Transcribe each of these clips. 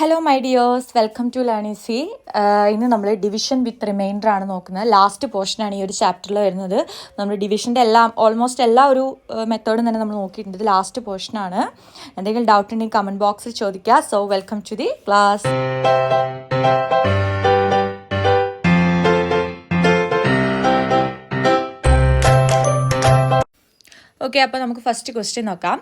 Hello my dears welcome to learny C ഇന്ന് നമ്മൾ division വിത്ത് reminder ആണ് നോക്കുന്നത്. ലാസ്റ്റ് പോർഷനാണ് ഈ ഒരു ചാപ്റ്ററിൽ വരുന്നത്. നമ്മൾ ഡിവിഷന്റെ എല്ലാം ഓൾമോസ്റ്റ് എല്ലാ ഒരു മെത്തേഡും തന്നെ നമ്മൾ നോക്കിയിട്ടുണ്ട്. ഇത് ലാസ്റ്റ് പോർഷനാണ് എന്തെങ്കിലും ഡൗട്ട് ഉണ്ടെങ്കിൽ കമന്റ് ബോക്സിൽ ചോദിക്കുക. So welcome to the class okay അപ്പോൾ നമുക്ക് ഫസ്റ്റ് ക്വസ്റ്റ്യൻ നോക്കാം.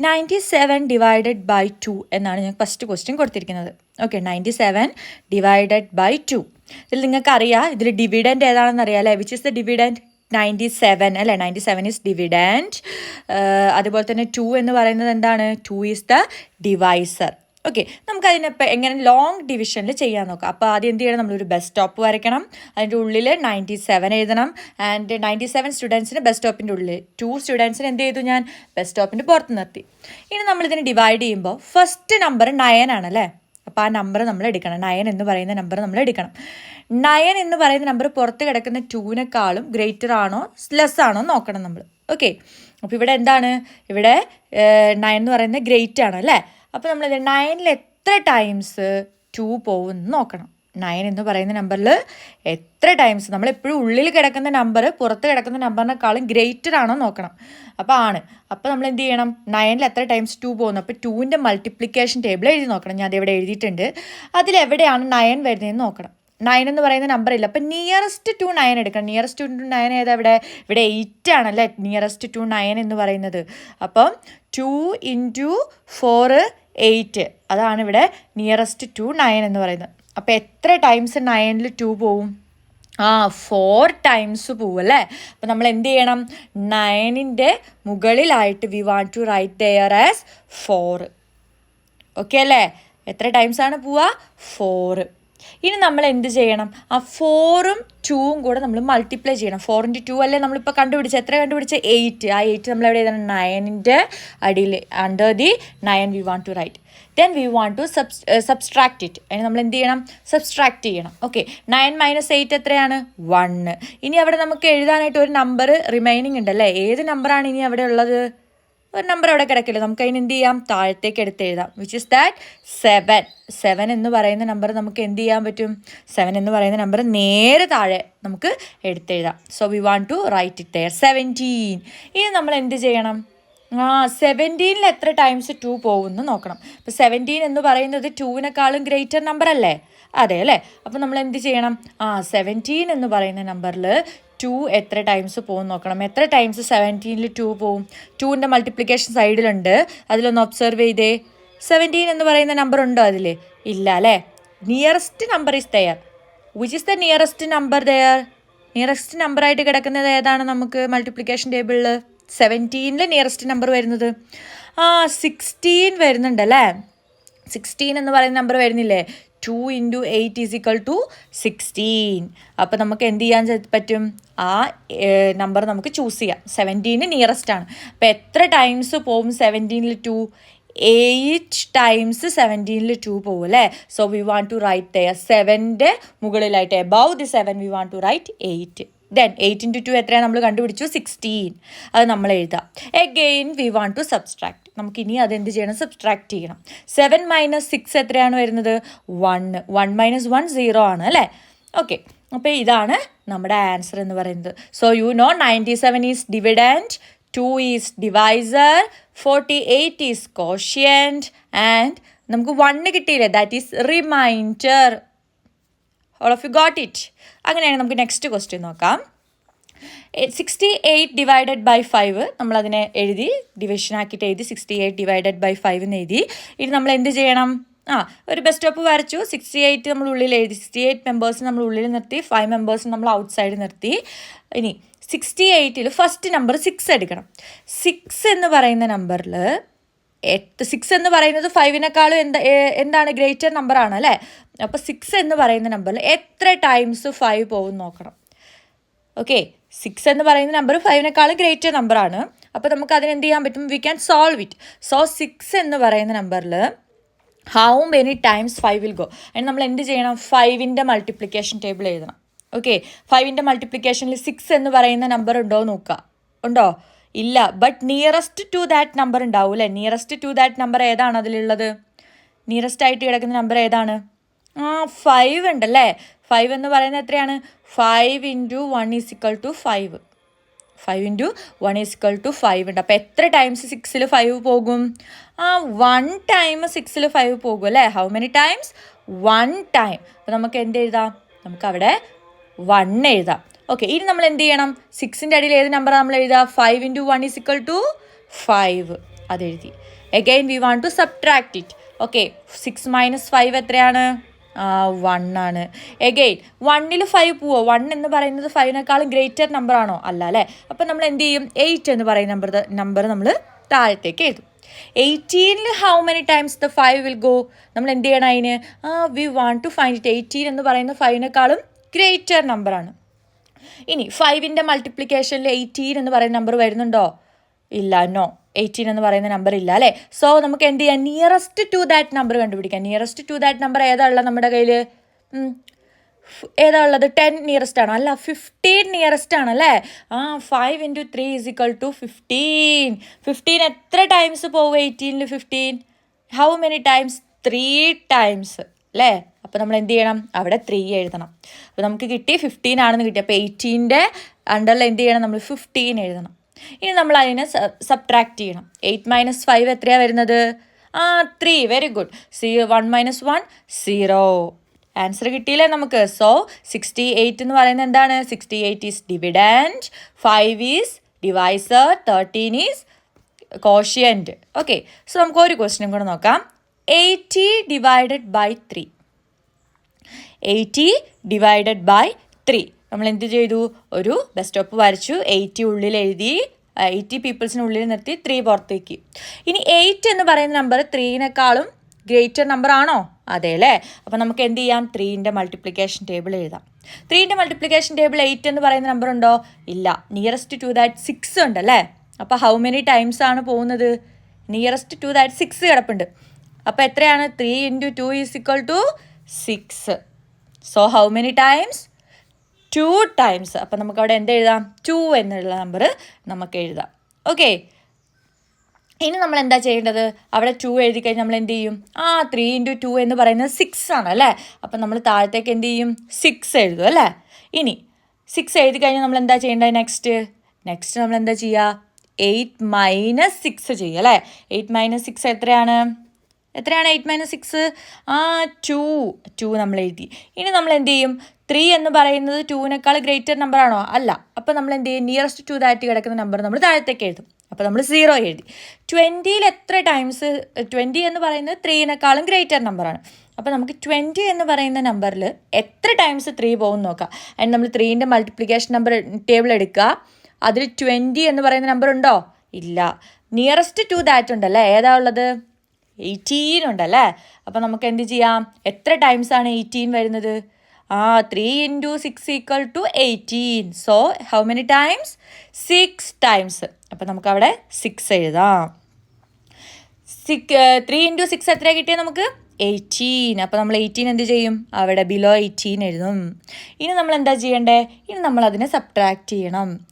Ninety seven divided by two എന്നാണ് ഞാൻ ഫസ്റ്റ് ക്വസ്റ്റ്യൻ കൊടുത്തിരിക്കുന്നത്. Okay ninety seven divided by two ഇതിൽ നിങ്ങൾക്കറിയാം ഇതിൽ ഡിവിഡന്റ് ഏതാണെന്ന് അറിയാം അല്ലേ which is the dividend ninety seven അല്ലേ നയന്റി സെവൻ ഇസ് ഡിവിഡന്റ് അതുപോലെ തന്നെ ടു എന്ന് പറയുന്നത് എന്താണ്? Two is the divisor okay നമുക്കതിനിപ്പോൾ എങ്ങനെ ലോങ് ഡിവിഷനിൽ ചെയ്യാൻ നോക്കാം. അപ്പോൾ ആദ്യം എന്ത് ചെയ്യണം? നമ്മളൊരു ബസ് സ്റ്റോപ്പ് വരയ്ക്കണം. അതിന്റെ ഉള്ളിൽ നയന്റി സെവൻ എഴുതണം. ആൻഡ് നയന്റി സെവൻ സ്റ്റുഡൻസിന് ബസ് സ്റ്റോപ്പിന്റെ ഉള്ളിൽ ടു സ്റ്റുഡൻസിന് എന്ത് ചെയ്തു ഞാൻ? ബസ് സ്റ്റോപ്പിന്റെ പുറത്ത് നിർത്തി. ഇനി നമ്മളിതിനെ ഡിവൈഡ് ചെയ്യുമ്പോൾ ഫസ്റ്റ് നമ്പർ നയൻ ആണല്ലേ അപ്പോൾ ആ നമ്പർ നമ്മൾ എടുക്കണം. നയൻ എന്ന് പറയുന്ന നമ്പർ നമ്മൾ എടുക്കണം. നയൻ എന്ന് പറയുന്ന നമ്പർ പുറത്ത് കിടക്കുന്ന ടൂവിനേക്കാളും ഗ്രേറ്റർ ആണോ ലെസ് ആണോ നോക്കണം നമ്മൾ. ഓക്കെ അപ്പോൾ ഇവിടെ എന്താണ്? ഇവിടെ നയൻ എന്ന് പറയുന്നത് ഗ്രേറ്റ് ആണ് അല്ലേ? അപ്പോൾ നമ്മൾ നയനിൽ എത്ര ടൈംസ് ടു പോകും എന്ന് നോക്കണം. നയൻ എന്ന് പറയുന്ന നമ്പറിൽ എത്ര ടൈംസ് നമ്മൾ എപ്പോഴും ഉള്ളിൽ കിടക്കുന്ന നമ്പർ പുറത്ത് കിടക്കുന്ന നമ്പറിനേക്കാളും ഗ്രേറ്റർ ആണോ നോക്കണം. അപ്പോൾ ആണ്. അപ്പോൾ നമ്മൾ എന്ത് ചെയ്യണം? നയനിൽ എത്ര ടൈംസ് ടു പോകുന്നു? അപ്പോൾ ടുവിന്റെ മൾട്ടിപ്ലിക്കേഷൻ ടേബിൾ എഴുതി നോക്കണം. ഞാൻ ഇവിടെ എഴുതിയിട്ടുണ്ട്. അതിലെവിടെയാണ് നയൻ വരുന്നതെന്ന് നോക്കണം. നയൻ എന്ന് പറയുന്ന നമ്പർ ഇല്ല. അപ്പം നിയറസ്റ്റ് ടു നയൻ എടുക്കണം. നിയറസ്റ്റ് ടു നയൻ ഏതാ ഇവിടെ? ഇവിടെ എയ്റ്റ് ആണല്ലേ? നിയറസ്റ്റ് ടു നയൻ എന്ന് പറയുന്നത്. അപ്പം ടു ഇന്റു ഫോറ് എയ്റ്റ് അതാണ് ഇവിടെ നിയറസ്റ്റ് ടു നയൻ എന്ന് പറയുന്നത്. അപ്പോൾ എത്ര ടൈംസ് നയനിൽ ടു പോവും? ആ ഫോർ ടൈംസ് പോവും അല്ലേ? അപ്പം നമ്മൾ എന്ത് ചെയ്യണം? നയനിന്റെ മുകളിലായിട്ട് we want to write there as four okay അല്ലേ? എത്ര ടൈംസ് ആണ് പോവുക? ഫോറ് ഇനി നമ്മൾ എന്ത് ചെയ്യണം? ആ ഫോറും ടൂവും കൂടെ നമ്മൾ മൾട്ടിപ്ലൈ ചെയ്യണം. ഫോർ ഇന്റു ടു അല്ലേ നമ്മളിപ്പോൾ കണ്ടുപിടിച്ച എത്ര കണ്ടുപിടിച്ച എയ്റ്റ് ആ എയ്റ്റ് നമ്മൾ എവിടെ എഴുതണം? നയനിന്റെ അടിയിൽ under the nine we want to write then we want to subs subtract it അതിന് നമ്മൾ എന്ത് ചെയ്യണം? സബ്സ്ട്രാക്ട് ചെയ്യണം. ഓക്കെ നയൻ മൈനസ് എയ്റ്റ് എത്രയാണ്? വണ്ണ് ഇനി അവിടെ നമുക്ക് എഴുതാനായിട്ട് ഒരു നമ്പർ റിമൈനിങ് ഉണ്ടല്ലേ? ഏത് നമ്പറാണ് ഇനി അവിടെ ഉള്ളത്? ഒരു നമ്പർ അവിടെ കിടക്കില്ല. നമുക്ക് അതിന് എന്ത് ചെയ്യാം? താഴത്തേക്ക് എടുത്ത് എഴുതാം. Which is that seven seven എന്ന് പറയുന്ന നമ്പർ നമുക്ക് എന്ത് ചെയ്യാൻ പറ്റും? സെവൻ എന്ന് പറയുന്ന നമ്പർ നേരെ താഴെ നമുക്ക് എടുത്തെഴുതാം so we want to write it there seventeen ഇനി നമ്മൾ എന്ത് ചെയ്യണം? ആ സെവന്റീനിൽ എത്ര ടൈംസ് ടു പോകുമെന്ന് നോക്കണം. അപ്പോൾ സെവന്റീൻ എന്ന് പറയുന്നത് ടുവിനേക്കാളും ഗ്രേറ്റർ നമ്പർ അല്ലേ? അതെ അല്ലേ? അപ്പോൾ നമ്മൾ എന്ത് ചെയ്യണം? ആ സെവന്റീൻ എന്ന് പറയുന്ന നമ്പറിൽ ടു എത്ര ടൈംസ് പോകും നോക്കണം. എത്ര ടൈംസ് സെവന്റീനിൽ ടു പോവും? ടുവിന്റെ മൾട്ടിപ്ലിക്കേഷൻ സൈഡിലുണ്ട് അതിലൊന്ന് ഒബ്സർവ് ചെയ്തേ. സെവന്റീൻ എന്ന് പറയുന്ന നമ്പർ ഉണ്ടോ അതിൽ ഇല്ല അല്ലേ? Nearest number is there which is the nearest number there nearest നമ്പറായിട്ട് കിടക്കുന്നത് ഏതാണ് നമുക്ക് മൾട്ടിപ്ലിക്കേഷൻ ടേബിളിൽ സെവന്റീനിൽ നിയറസ്റ്റ് നമ്പർ വരുന്നത്? ആ സിക്സ്റ്റീൻ വരുന്നുണ്ടല്ലേ സിക്സ്റ്റീൻ എന്ന് പറയുന്ന നമ്പർ വരുന്നില്ലേ? Two into eight is equal to sixteen അപ്പോൾ നമുക്ക് എന്ത് ചെയ്യാൻ പറ്റും? ആ നമ്പർ നമുക്ക് ചൂസ് ചെയ്യാം. സെവന്റീന് നിയറസ്റ്റ് ആണ്. അപ്പോൾ എത്ര ടൈംസ് പോവും സെവന്റീനിൽ ടു എയ്റ്റ് ടൈംസ് സെവന്റീനിൽ ടു പോകും അല്ലേ? So we want to write there സെവന്റെ മുകളിലായിട്ട്. Above the seven we want to write eight then eight into two എത്രയാണ് നമ്മൾ കണ്ടുപിടിച്ചു? സിക്സ്റ്റീൻ അത് നമ്മൾ എഴുതാം. Again we want to subtract നമുക്ക് ഇനി അതെന്ത് ചെയ്യണം? സബ്സ്ട്രാക്ട് ചെയ്യണം. സെവൻ മൈനസ് സിക്സ് എത്രയാണ് വരുന്നത്? One one minus one zero ആണ് അല്ലേ? ഓക്കെ അപ്പോൾ ഇതാണ് നമ്മുടെ ആൻസർ എന്ന് പറയുന്നത്. So you know ninety seven is dividend two is divisor forty eight is quotient and നമുക്ക് വണ്ണ് കിട്ടിയില്ലേ? That is remainder all of you got it അങ്ങനെയാണെങ്കിൽ നമുക്ക് നെക്സ്റ്റ് ക്വസ്റ്റ്യൻ നോക്കാം. Sixty eight divided by five നമ്മളതിനെ എഴുതി division ആക്കിയിട്ട് എഴുതി sixty eight divided by five എന്ന് എഴുതി. ഇനി നമ്മൾ എന്ത് ചെയ്യണം? ആ ഒരു ബസ് സ്റ്റോപ്പ് വരച്ചു. സിക്സ്റ്റി എയ്റ്റ് നമ്മൾ ഉള്ളിൽ എഴുതി. സിക്സ്റ്റി എയ്റ്റ് മെമ്പേഴ്സ് നമ്മൾ ഉള്ളിൽ നിർത്തി. ഫൈവ് മെമ്പേഴ്സ് നമ്മൾ ഔട്ട്സൈഡ് നിർത്തി. ഇനി സിക്സ്റ്റി എയ്റ്റിൽ ഫസ്റ്റ് നമ്പർ സിക്സ് എടുക്കണം. സിക്സ് എന്ന് പറയുന്ന നമ്പറിൽ എട്ട് സിക്സ് എന്ന് പറയുന്നത് ഫൈവിനേക്കാളും എന്താ എന്താണ് ഗ്രേറ്റർ നമ്പറാണ് അല്ലേ? അപ്പോൾ സിക്സ് എന്ന് പറയുന്ന നമ്പറിൽ എത്ര ടൈംസ് ഫൈവ് പോകും നോക്കണം. ഓക്കെ സിക്സ് എന്ന് പറയുന്ന നമ്പർ ഫൈവിനേക്കാളും ഗ്രേറ്റർ നമ്പറാണ് അപ്പോൾ നമുക്ക് അതിന് എന്ത് ചെയ്യാൻ പറ്റും? We can solve it so six എന്ന് പറയുന്ന നമ്പറിൽ how many times five will go അതിന് നമ്മൾ എന്ത് ചെയ്യണം? ഫൈവിന്റെ മൾട്ടിപ്ലിക്കേഷൻ ടേബിൾ എഴുതണം. ഓക്കെ ഫൈവിന്റെ മൾട്ടിപ്ലിക്കേഷനിൽ സിക്സ് എന്ന് പറയുന്ന നമ്പർ ഉണ്ടോ നോക്കുക. ഉണ്ടോ? ഇല്ല. But nearest to that number ഉണ്ടാവും അല്ലേ നിയറസ്റ്റ് ടു ദാറ്റ് നമ്പർ ഏതാണ് അതിലുള്ളത്? നിയറസ്റ്റ് ആയിട്ട് കിടക്കുന്ന നമ്പർ ഏതാണ്? ആ ഫൈവ് ഉണ്ടല്ലേ? ഫൈവ് എന്ന് പറയുന്നത് എത്രയാണ്? Five into one is equal to five five into one is equal to five ഉണ്ട്. അപ്പോൾ എത്ര ടൈംസ് സിക്സിൽ ഫൈവ് പോകും? ആ വൺ ടൈം സിക്സിൽ ഫൈവ് പോകും അല്ലേ? How many times one time അപ്പോൾ നമുക്ക് എന്ത് എഴുതാം? നമുക്ക് അവിടെ വൺ എഴുതാം. ഓക്കെ ഇനി നമ്മൾ എന്ത് ചെയ്യണം? സിക്സിന്റെ അടിയിൽ ഏത് നമ്പർ നമ്മൾ എഴുതുക? Five into one is equal to five അതെഴുതി again we want to subtract it okay six minus five എത്രയാണ്? വൺ ആണ്. എഗെയിൻ വണ്ണിൽ ഫൈവ് പോവോ വൺ എന്ന് പറയുന്നത് ഫൈവിനേക്കാളും ഗ്രേറ്റർ നമ്പർ ആണോ? അല്ല അല്ലേ? അപ്പം നമ്മൾ എന്ത് ചെയ്യും? എയ്റ്റ് എന്ന് പറയുന്ന നമ്പർ നമ്പർ നമ്മൾ താഴത്തേക്ക് എഴുതും. എയ്റ്റീനിൽ how many times the five will go നമ്മൾ എന്ത് ചെയ്യണം അതിന്? We want to find it eighteen എന്ന് പറയുന്ന ഫൈവിനേക്കാളും ഗ്രേറ്റർ നമ്പറാണ് ഇനി ഫൈവിന്റെ മൾട്ടിപ്ലിക്കേഷനിൽ എയ്റ്റീൻ എന്ന് പറയുന്ന നമ്പർ വരുന്നുണ്ടോ? ഇല്ല നോ എയ്റ്റീൻ എന്ന് പറയുന്ന നമ്പർ ഇല്ല അല്ലേ? സോ നമുക്ക് എന്ത് ചെയ്യാം? നിയറസ്റ്റ് ടു ദാറ്റ് നമ്പർ കണ്ടുപിടിക്കാം. നിയറസ്റ്റ് ടു ദാറ്റ് നമ്പർ ഏതാ ഉള്ളത് നമ്മുടെ കയ്യിൽ ഏതാ ഉള്ളത്? ടെൻ നിയറസ്റ്റ് ആണോ? അല്ല ഫിഫ്റ്റീൻ നിയറസ്റ്റ് ആണ് അല്ലേ? ആ five into three is equal to fifteen fifteen എത്ര ടൈംസ് പോകും എയ്റ്റീനിൽ fifteen how many times three times അല്ലേ അപ്പോൾ നമ്മൾ എന്ത് ചെയ്യണം? അവിടെ ത്രീ എഴുതണം. അപ്പോൾ നമുക്ക് കിട്ടി ഫിഫ്റ്റീൻ ആണെന്ന് കിട്ടി. അപ്പോൾ എയ്റ്റീന്റെ അണ്ടറിൽ എന്ത് ചെയ്യണം? നമ്മൾ ഫിഫ്റ്റീൻ എഴുതണം. ഇനി നമ്മൾ അതിനെ സബ്ട്രാക്ട് ചെയ്യണം. എയ്റ്റ് മൈനസ് ഫൈവ് എത്രയാണ് വരുന്നത്? ആ three very good see one minus one zero answer കിട്ടിയില്ലേ നമുക്ക്? സോ സിക്സ്റ്റി എയ്റ്റ് എന്ന് പറയുന്നത് എന്താണ്? Sixty eight is dividend five is divisor thirteen is quotient okay so നമുക്ക് ഒരു ക്വസ്റ്റിനും കൂടെ നോക്കാം. Eighty divided by three. Eighty divided by three. നമ്മൾ എന്ത് ചെയ്തു? ഒരു ബസ് സ്റ്റോപ്പ് വരച്ചു. എയ്റ്റി ഉള്ളിൽ എഴുതി എയ്റ്റി പീപ്പിൾസിന് ഉള്ളിൽ നിർത്തി ത്രീ പുറത്തേക്ക്. ഇനി എയ്റ്റ് എന്ന് പറയുന്ന നമ്പർ ത്രീനേക്കാളും ഗ്രേറ്റർ നമ്പർ ആണോ? അതെ അല്ലേ? അപ്പോൾ നമുക്ക് എന്ത് ചെയ്യാം? ത്രീന്റെ മൾട്ടിപ്ലിക്കേഷൻ ടേബിൾ എഴുതാം. ത്രീന്റെ മൾട്ടിപ്ലിക്കേഷൻ ടേബിൾ എയ്റ്റ് എന്ന് പറയുന്ന നമ്പർ ഉണ്ടോ? ഇല്ല. നിയറസ്റ്റ് ടു ദാറ്റ് സിക്സ് ഉണ്ടല്ലേ? അപ്പോൾ ഹൗ മെനി ടൈംസ് ആണ് പോകുന്നത്? നിയറസ്റ്റ് ടു ദാറ്റ് സിക്സ് കിടപ്പുണ്ട്. അപ്പോൾ എത്രയാണ്? Three into two is equal to six so how many times two times അപ്പം നമുക്ക് അവിടെ എന്ത് എഴുതാം? ടു എന്നുള്ള നമ്പർ നമുക്ക് എഴുതാം. ഓക്കെ ഇനി നമ്മൾ എന്താ ചെയ്യേണ്ടത്? അവിടെ ടു എഴുതി കഴിഞ്ഞാൽ നമ്മൾ എന്ത് ചെയ്യും? ആ ത്രീ ഇന്റു ടു എന്ന് പറയുന്നത് സിക്സ് ആണ് അല്ലേ? അപ്പം നമ്മൾ താഴത്തേക്ക് എന്ത് ചെയ്യും? സിക്സ് എഴുതും അല്ലേ? ഇനി സിക്സ് എഴുതി കഴിഞ്ഞാൽ നമ്മൾ എന്താ ചെയ്യേണ്ടത് നെക്സ്റ്റ് നെക്സ്റ്റ് നമ്മൾ എന്താ ചെയ്യുക? എയ്റ്റ് മൈനസ് സിക്സ് ചെയ്യുക അല്ലേ? എയ്റ്റ് മൈനസ് സിക്സ് എത്രയാണ്? എത്രയാണ് എയ്റ്റ് മൈനസ് സിക്സ് ആ ടു ടു നമ്മൾ എഴുതി. ഇനി നമ്മൾ എന്ത് ചെയ്യും? ത്രീ എന്ന് പറയുന്നത് ടുവിനേക്കാൾ ഗ്രേറ്റർ നമ്പർ ആണോ? അല്ല. അപ്പോൾ നമ്മൾ എന്ത് ചെയ്യും? നിയറസ്റ്റ് ടു ദാറ്റ് കിടക്കുന്ന നമ്പർ നമ്മൾ താഴത്തേക്ക് എഴുതും. അപ്പോൾ നമ്മൾ സീറോ എഴുതി. ട്വന്റിയിൽ എത്ര ടൈംസ് ട്വന്റി എന്ന് പറയുന്നത് ത്രീനേക്കാളും ഗ്രേറ്റർ നമ്പറാണ് അപ്പോൾ നമുക്ക് ട്വന്റി എന്ന് പറയുന്ന നമ്പറിൽ എത്ര ടൈംസ് ത്രീ പോകും നോക്കാം. അതിന് നമ്മൾ ത്രീന്റെ മൾട്ടിപ്ലിക്കേഷൻ നമ്പർ ടേബിൾ എടുക്കുക. അതിൽ ട്വന്റി എന്ന് പറയുന്ന നമ്പർ ഉണ്ടോ? ഇല്ല. നിയറസ്റ്റ് ടു ദാറ്റ് ഉണ്ടല്ലേ? ഏതാ ഉള്ളത്? എയ്റ്റീൻ ഉണ്ടല്ലേ? അപ്പോൾ നമുക്ക് എന്ത് ചെയ്യാം? എത്ര ടൈംസ് ആണ് എയ്റ്റീൻ വരുന്നത്? ആ three into six equal to eighteen so how many times six times അപ്പോൾ നമുക്കവിടെ സിക്സ് എഴുതാം. സിക്സ് ത്രീ ഇന്റു സിക്സ് എത്ര കിട്ടിയാൽ നമുക്ക്? എയ്റ്റീൻ അപ്പോൾ നമ്മൾ എയ്റ്റീൻ എന്ത് ചെയ്യും? അവിടെ ബിലോ എയ്റ്റീൻ എഴുതും. ഇനി നമ്മൾ എന്താ ചെയ്യണ്ടേ? ഇനി നമ്മൾ അതിനെ സബ്ട്രാക്ട് ചെയ്യണം.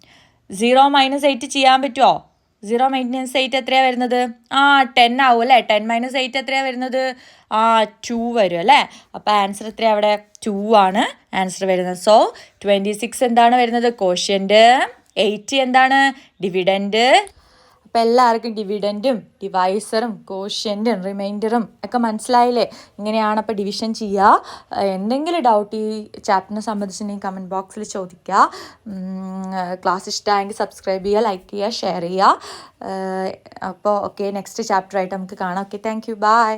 സീറോ മൈനസ് എയ്റ്റ് ചെയ്യാൻ പറ്റുമോ സീറോ മൈനസ് എയ്റ്റ് എത്രയാണ് വരുന്നത്? ആ ടെൻ ആവും അല്ലേ? ടെൻ മൈനസ് എയ്റ്റ് എത്രയാണ് വരുന്നത്? ആ ടു വരും അല്ലേ? അപ്പോൾ ആൻസർ എത്രയാണ് അവിടെ? ടു ആണ് ആൻസർ വരുന്നത്. സോ ട്വന്റി സിക്സ് എന്താണ് വരുന്നത്? കോഷ്യന്റ് എയ്റ്റ് എന്താണ്? ഡിവിഡന്റ് അപ്പോൾ എല്ലാവർക്കും ഡിവിഡന്റും ഡിവൈസറും കോഷ്യന്റും റിമൈൻഡറും ഒക്കെ മനസ്സിലായില്ലേ? ഇങ്ങനെയാണ് അപ്പോൾ ഡിവിഷൻ ചെയ്യുക. എന്തെങ്കിലും ഡൗട്ട് ഈ ചാപ്റ്ററിനെ സംബന്ധിച്ചിട്ടുണ്ടെങ്കിൽ കമന്റ് ബോക്സിൽ ചോദിക്കുക. ക്ലാസ് ഇഷ്ടമായെങ്കിൽ സബ്സ്ക്രൈബ് ചെയ്യുക ലൈക്ക് ചെയ്യുക ഷെയർ ചെയ്യുക. അപ്പോൾ ഓക്കെ നെക്സ്റ്റ് ചാപ്റ്ററായിട്ട് നമുക്ക് കാണാം. Okay thank you by